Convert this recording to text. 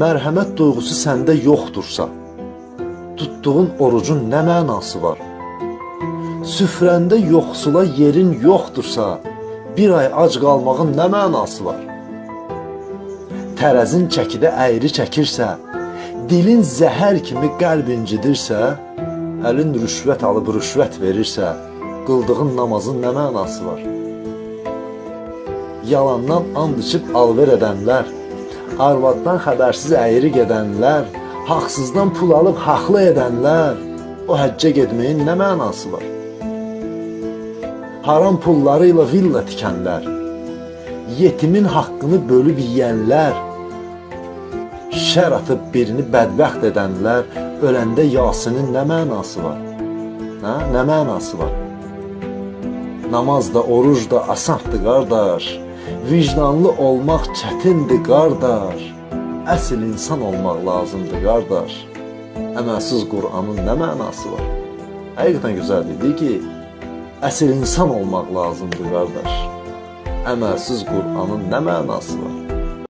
mərhəmət duyğusu səndə yoxdursa, tutduğun orucun nə mənası var? Süfrəndə yoxsula yerin yoxdursa, bir ay ac qalmağın nə mənası var? Tərəzin çəkidə əyri çəkirsə, dilin zəhər kimi qəlb incidirsə, əlin rüşvət alıb rüşvət verirsə, qıldığın namazın nə mənası var? Yalandan and içib alver edənlər, arvaddan xəbərsiz əyri gedənlər, haqsızdan pul alıb haqlı edənlər, o həccə getməyin nə mənası var? Haram pulları ilə villa tikənlər, yetimin haqqını bölüb yeyənlər, şər atıb birini bədbəxt edənlər, öləndə Yasinin nə mənası var? Hə? Nə mənası var? Namaz da, oruc da asandır qardaş. Vicdanlı olmaq çətindir qardaş. Əsl insan olmaq lazımdır qardaş. Əməlsiz Qur'anın nə mənası var? Həqiqətən gözəl dedi ki, əsl insan olmaq lazımdır qardaş. Əməlsiz Qur'anın nə mənası var?